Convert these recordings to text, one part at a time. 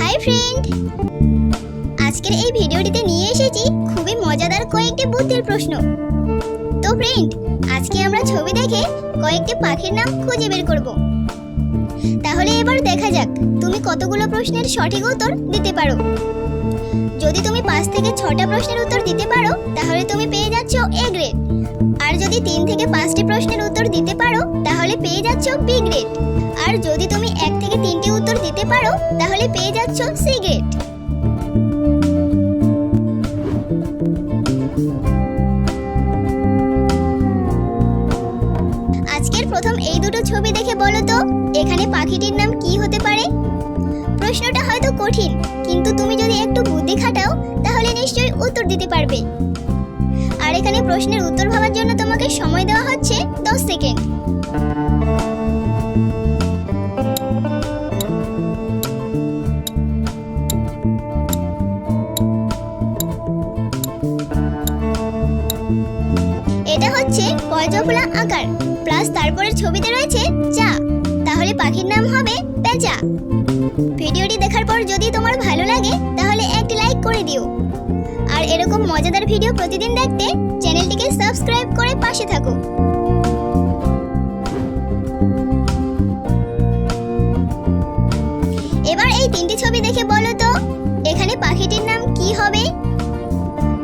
Hi friend. আজকের এই ভিডিওটিতে নিয়ে এসেছি খুবই মজাদার কয়েকটি বুদ্ধির প্রশ্ন। তো ফ্রেন্ড, আজকে আমরা ছবি দেখে কয়েকটি পাখির নাম খুঁজে বের করব। তাহলে এবার দেখা যাক তুমি কতগুলো প্রশ্নের সঠিক উত্তর দিতে পারো। যদি তুমি পাঁচ থেকে ছটা প্রশ্নের উত্তর দিতে পারো, তাহলে তুমি পেয়ে যাচ্ছ এ গ্রেড যদি তিন থেকে পাঁচটি প্রশ্নের উত্তর দিতে পারো, তাহলে পেয়ে যাচ্ছ বি গ্রেড আর যদি তুমি এক থেকে তিনটি উত্তর দিতে পারো, তাহলে পেয়ে যাচ্ছ সি গ্রেড আজকের প্রথম এই দুটো ছবি দেখে বলো তো, এখানে পাখিটির নাম কি হতে পারে? প্রশ্নটা হয়তো কঠিন, কিন্তু তুমি যদি একটু বুদ্ধি খাটাও, তাহলে নিশ্চয়ই উত্তর দিতে পারবে। আর এখানে প্রশ্নের উত্তর ভাবার জন্য তোমাকে সময় দেওয়া হচ্ছে দশ সেকেন্ড। এটা হচ্ছে পয়জফুলা আকার, প্লাস তারপরের ছবিতে রয়েছে চা। তাহলে পাখির নাম হবে পেঁচা। ভিডিওটি দেখার পর যদি তোমার ভালো লাগে, তাহলে একটি লাইক করে দিও। মজাদার ভিডিও প্রতিদিন দেখতে চ্যানেলটিকে সাবস্ক্রাইব করে পাশে থাকো এবার এই তিনটি ছবি দেখে বলো তো, এখানে পাখিটির নাম কি হবে?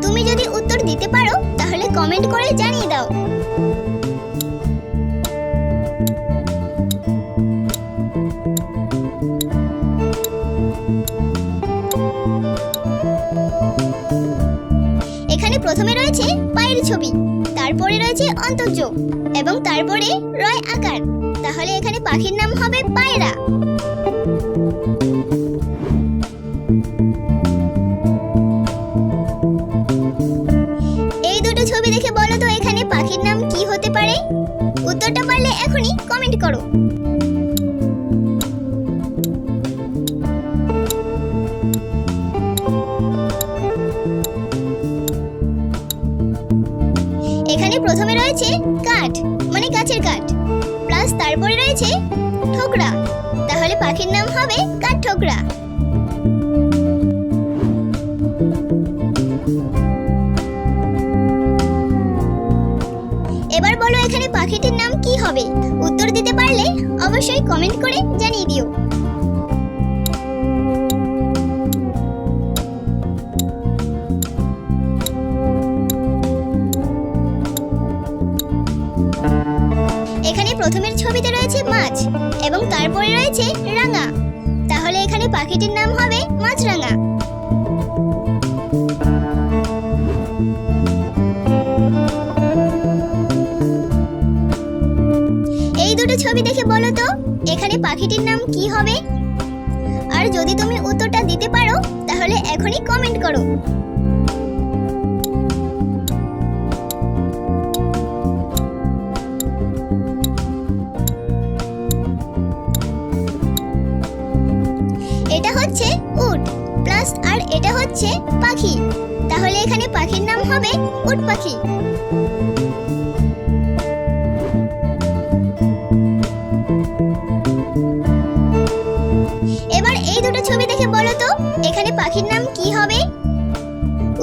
তুমি যদি উত্তর দিতে পারো, তাহলে কমেন্ট করে জানিয়ে দাও। প্রথমে রয়েছে পায়ের ছবি, তারপরে রয়েছে অন্তর্যোগ এবং তারপরে রয় আকার। তাহলে এখানে পাখির নাম হবে পায়রা। এখানে প্রথমে রয়েছে কাঠ মানে গাছের কাঠ। প্লাস তারপরে রয়েছে ঠোকরা। তাহলে পাখির নাম হবে কাঠ ঠোকরা। এবার বলো এখানে পাখিটির নাম কি হবে? উত্তর দিতে পারলে অবশ্যই কমেন্ট করে জানিয়ে দিও। প্রথমের ছবিতে রয়েছে মাছ এবং তারপরে রয়েছে রাঙা। তাহলে এখানে পাখিটির নাম হবে মাছরাঙা। এই দুটো ছবি দেখে বলো তো, এখানে পাখিটির নাম কি হবে? আর যদি তুমি উত্তরটা দিতে পারো, তাহলে এখনই কমেন্ট করো। এটা হচ্ছে পাখি। তাহলে এখানে পাখির নাম হবে উট পাখি। এবার এই দুটো ছবি দেখে বলো তো, এখানে পাখির নাম কি হবে?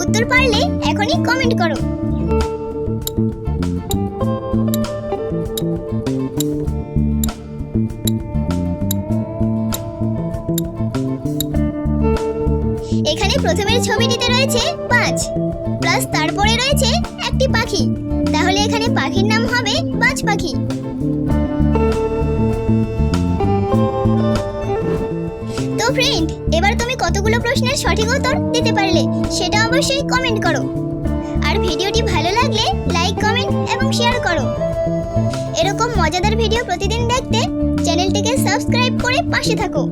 উত্তর পারলে এখনই কমেন্ট করো। প্রথমের ছবিটিতে রয়েছে পাঁচ প্লাস তারপরে রয়েছে একটি পাখি। তাহলে এখানে পাখির নাম হবে বাজ পাখি। তো ফ্রেন্ড এবার তুমি কতগুলো প্রশ্নের সঠিক উত্তর দিতে পারলে, সেটা অবশ্যই কমেন্ট করো। আর ভিডিওটি ভালো লাগলে লাইক কমেন্ট এবং শেয়ার করো। এরকম মজাদার ভিডিও প্রতিদিন দেখতে চ্যানেলটিকে সাবস্ক্রাইব করে পাশে থাকো।